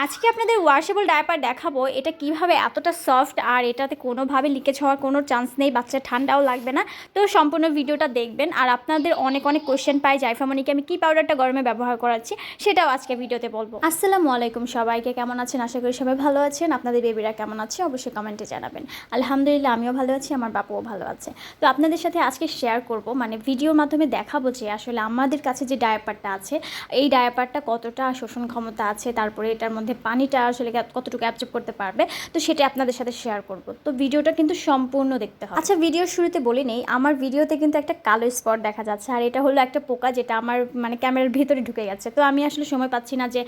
আজকে আপনাদের washable diaper দেখাবো, এটা কীভাবে এতটা সফট আর এটাতে কোনোভাবে লিকেজ হওয়ার কোনো চান্স নেই, বাচ্চা ঠান্ডাও লাগবে না। তো সম্পূর্ণ ভিডিওটা দেখবেন, আর আপনাদের অনেক অনেক কোয়েশ্চেন পাই জাইফামনিকে আমি কী পাউডারটা গরমে ব্যবহার করাচ্ছি, সেটাও আজকে ভিডিওতে বলব। আসসালামু আলাইকুম সবাইকে, কেমন আছেন? আশা করি সবাই ভালো আছেন। আপনাদের বেবিরা কেমন আছে? অবশ্যই কমেন্টে জানাবেন। আলহামদুলিল্লাহ, আমিও ভালো আছি, আমার বাপুও ভালো আছে। তো আপনাদের সাথে আজকে শেয়ার করব মানে ভিডিওর মাধ্যমে দেখাবো যে আসলে আমাদের কাছে যে ডায়াপারটা আছে, এই ডায়াপারটা কতটা শোষণ ক্ষমতা আছে, তারপরে এটার মধ্যে পানিটা আসলে কতটুকু অ্যাবজর্ব করতে পারবে, তো সেটা আপনাদের সাথে শেয়ার করব। তো ভিডিওটা কিন্তু সম্পূর্ণ দেখতে হবে। আচ্ছা ভিডিওর শুরুতে বলি নেই, আমার ভিডিওতে কিন্তু একটা কালো স্পট দেখা যাচ্ছে, আর এটা হলো একটা পোকা যেটা আমার মানে ক্যামেরার ভিতরে ঢুকে গেছে। তো আমি আসলে সময় পাচ্ছি না যে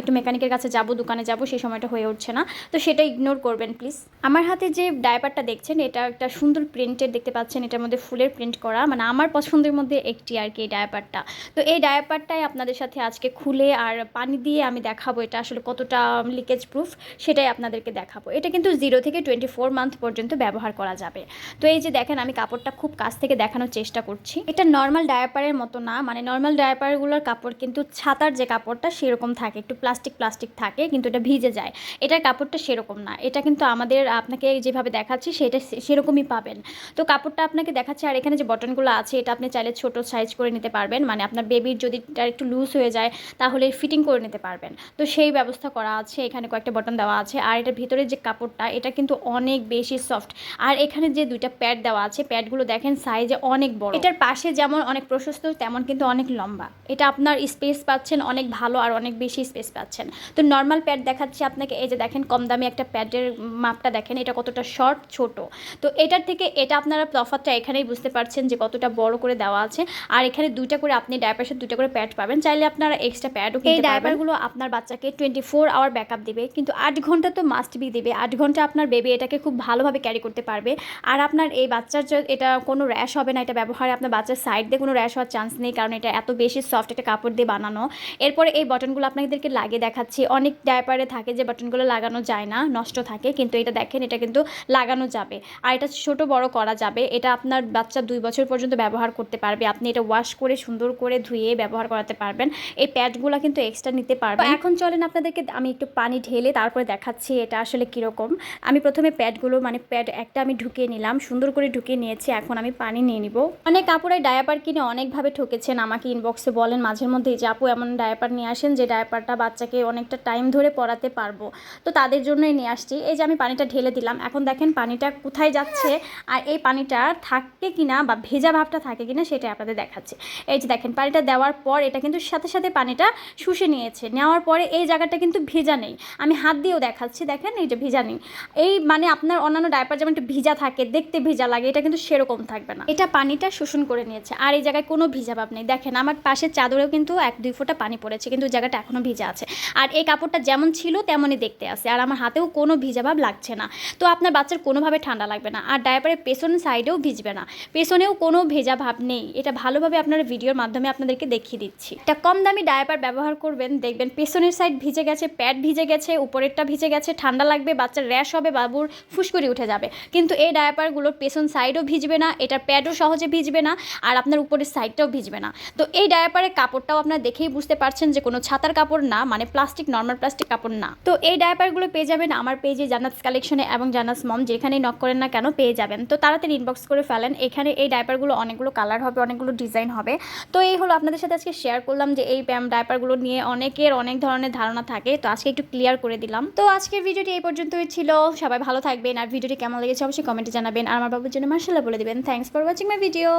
একটু মেকানিকের কাছে যাব, দোকানে যাব, সেই সময়টা হয়ে উঠছে না। তো সেটা ইগনোর করবেন প্লিজ আমার হাতে যে ডায়াপারটা দেখছেন, এটা একটা সুন্দর প্রিন্টের দেখতে পাচ্ছেন, এটার মধ্যে ফুলের প্রিন্ট করা মানে আমার পছন্দের মধ্যে একটি আর কি এই ডায়াপারটা তো এই ডায়াপারটাই আপনাদের সাথে আজকে খুলে আর পানি দিয়ে আমি দেখাবো, এটা আসলে কতটা লিকেজ প্রুফ সেটাই আপনাদেরকে দেখাবো। এটা কিন্তু জিরো থেকে টোয়েন্টি ফোর মান্থ পর্যন্ত ব্যবহার করা যাবে। তো এই যে দেখেন, আমি কাপড়টা খুব কাছ থেকে দেখানোর চেষ্টা করছি। এটা নর্মাল ডায়াপারের মতো না মানে নর্মাল ডায়াপারগুলোর কাপড় কিন্তু ছাতার যে কাপড়টা সেরকম থাকে, একটু প্লাস্টিক প্লাস্টিক থাকে, কিন্তু এটা ভিজে যায়। এটার কাপড়টা সেরকম না। এটা কিন্তু আমাদের, আপনাকে যেভাবে দেখাচ্ছি, সেটা সেরকমই পাবেন। তো কাপড়টা আপনাকে দেখাচ্ছে, আর এখানে যে বটনগুলো আছে, এটা আপনি চাইলে ছোট সাইজ করে নিতে পারবেন। মানে আপনার বেবির যদি একটু লুজ হয়ে যায়, তাহলে ফিটিং করে নিতে পারবেন। তো সেই ব্যবস্থা করা আছে এখানে কয়েকটা বটন দেওয়া আছে আর এটার ভিতরে যে কাপড়টা এটা কিন্তু অনেক বেশি সফট আর এখানে যে দুইটা প্যাড দেওয়া আছে প্যাডগুলো দেখেন সাইজে অনেক বড়। এটার পাশে যেমন অনেক প্রশস্ত তেমন কিন্তু অনেক লম্বা। এটা আপনার স্পেস পাচ্ছেন অনেক ভালো আর অনেক বেশি স্পেস পাচ্ছেন। তো নর্মাল প্যাড দেখাচ্ছি আপনাকে এই যে দেখেন কম দামি একটা প্যাডের মাপটা দেখেন এটা কতটা শর্ট ছোট। তো এটার থেকে এটা আপনারা তফাতটা এখানেই বুঝতে পারছেন যে কতটা বড় করে দেওয়া আছে। আর এখানে দুইটা করে আপনি ডায়াপার সাথে দুইটা করে প্যাড পাবেন চাইলে আপনারা এক্সট্রা প্যাডও এই ডায়াপারগুলো আপনার বাচ্চাকে টোয়েন্টি ফোর আওয়ার ব্যাকআপ দিবে, কিন্তু আট ঘণ্টা তো মাস্ট বি দেবে। আট ঘণ্টা আপনার বেবি এটাকে খুব ভালোভাবে ক্যারি করতে পারবে। আর আপনার এই বাচ্চার এটা কোনো র্যাশ হবে না, এটা ব্যবহারে আপনার বাচ্চার সাইড দিয়ে কোনো র্যাশ হওয়ার চান্স নেই, কারণ এটা এত বেশি সফট একটা কাপড় দিয়ে বানানো। এরপরে এই বটনগুলো আপনাদেরকে লাগিয়ে দেখাচ্ছি। অনেক ডায়াপারে থাকে যে বটনগুলো লাগানো যায় না, নষ্ট থাকে, কিন্তু এটা দেখেন, এটা কিন্তু লাগানো যাবে। আর এটা ছোট বড় করা যাবে। এটা আপনার বাচ্চা দুই বছর পর্যন্ত ব্যবহার করতে পারবে। আপনি এটা ওয়াশ করে সুন্দর করে ধুয়ে ব্যবহার করাতে পারবেন। এই প্যাডগুলো কিন্তু এক্সট্রা নিতে পারবেন। এখন চলেন আপনাদেরকে আমি একটু পানি ঢেলে তারপরে দেখাচ্ছি এটা আসলে কীরকম। আমি প্রথমে প্যাডগুলো মানে প্যাড একটা আমি ঢুকিয়ে নিলাম, সুন্দর করে ঢুকিয়ে নিয়েছি, এখন আমি পানি নিয়ে নিব। অনেক কাপড়ের ডায়াপার কিনে অনেকভাবে ঠকেছেন আমাকে ইনবক্সে বলেন মাঝের মধ্যে যে আপু এমন ডায়াপার নিয়ে আসেন যে ডায়াপারটা বাচ্চাকে অনেকটা টাইম ধরে পরাতে পারব। তো তাদের জন্যই নিয়ে আসছি। এই যে আমি পানিটা ঢেলে দিলাম, এখন দেখেন পানিটা কোথায় যাচ্ছে আর এই পানিটা থাকে কিনা বা ভেজা ভাবটা থাকে কিনা সেটা আপনাদের দেখাচ্ছে। এই যে দেখেন, পানিটা দেওয়ার পর এটা কিন্তু সাথে সাথে পানিটা শুষে নিয়েছে। নেওয়ার পরে এই জায়গাটা কিন্তু ভেজা নেই। আমি হাত দিয়েও দেখাচ্ছি, দেখেন এই যে ভেজা নেই। এই মানে আপনার অন্যান্য ডাইপার যেমন একটু ভিজা থাকে, দেখতে ভিজা লাগে, এটা কিন্তু সেরকম থাকবে না। এটা পানিটা শোষণ করে নিয়েছে, আর এই জায়গায় কোনো ভিজা ভাব নেই। দেখেন আমার পাশের চাদরেও কিন্তু এক দুই ফোঁটা পানি পড়েছে, কিন্তু জায়গাটা এখনও ভিজা আছে। আর এই কাপড়টা যেমন ছিল তেমনই দেখতে আছে, আর আমার হাতেও কোনো ভিজা ভাব লাগছে না। তো আপনার বাচ্চার কোনোভাবে ঠান্ডা লাগবে না, আর ডায়পারের পেছন সাইডেও ভিজবে না। পেছনেও কোনো ভেজা ভাব নেই। এটা ভালোভাবে আপনারা ভিডিওর মাধ্যমে আপনাদেরকে দেখিয়ে দিচ্ছি। এটা কম দামি ডায়াপার ব্যবহার করবেন, দেখবেন পেছনের সাইড ভিজে গেছে প্যাড ভিজে গেছে, উপরেরটা ভিজে গেছে, ঠান্ডা লাগবে, বাচ্চার র্যাশ হবে, বাবুর ফুসকুড়ি উঠে যাবে। কিন্তু এই ডায়াপারগুলোর পেছন সাইডও ভিজবে না এটার প্যাডও সহজে ভিজবে না, আর আপনার উপরের সাইডটাও ভিজবে না। তো এই ডায়াপারের কাপড়টাও আপনারা দেখেই বুঝতে পারছেন যে কোনো ছাতার কাপড় না মানে প্লাস্টিক নর্মাল প্লাস্টিক কাপড় না। তো এই ডায়াপারগুলো পেয়ে যাবেন আমার পেজে জানাত কালেকশনে এবং জানাস মম যেখানেই নক করেন না কেন পেয়ে যাবেন। তো তাড়াতাড়ি ইনবক্স করে ফেলেন, এখানে এই ডায়াপারগুলো অনেকগুলো কালার হবে, অনেকগুলো ডিজাইন হবে। তো এই হলো আপনাদের সাথে আজকে শেয়ার করলাম যে এই ডায়াপারগুলো নিয়ে অনেকের অনেক ধরনের ধারণা থাকে তো আজকে একটু ক্লিয়ার করে দিলাম। তো আজকের ভিডিওটি এই পর্যন্তই ছিল। সবাই ভালো থাকবেন, আর ভিডিওটি কেমন লেগেছে অবশ্যই কমেন্টে জানাবেন। আর আমার বাবুর জন্য মার্শাল্লাহ বলে দেবেন। Thanks for watching my video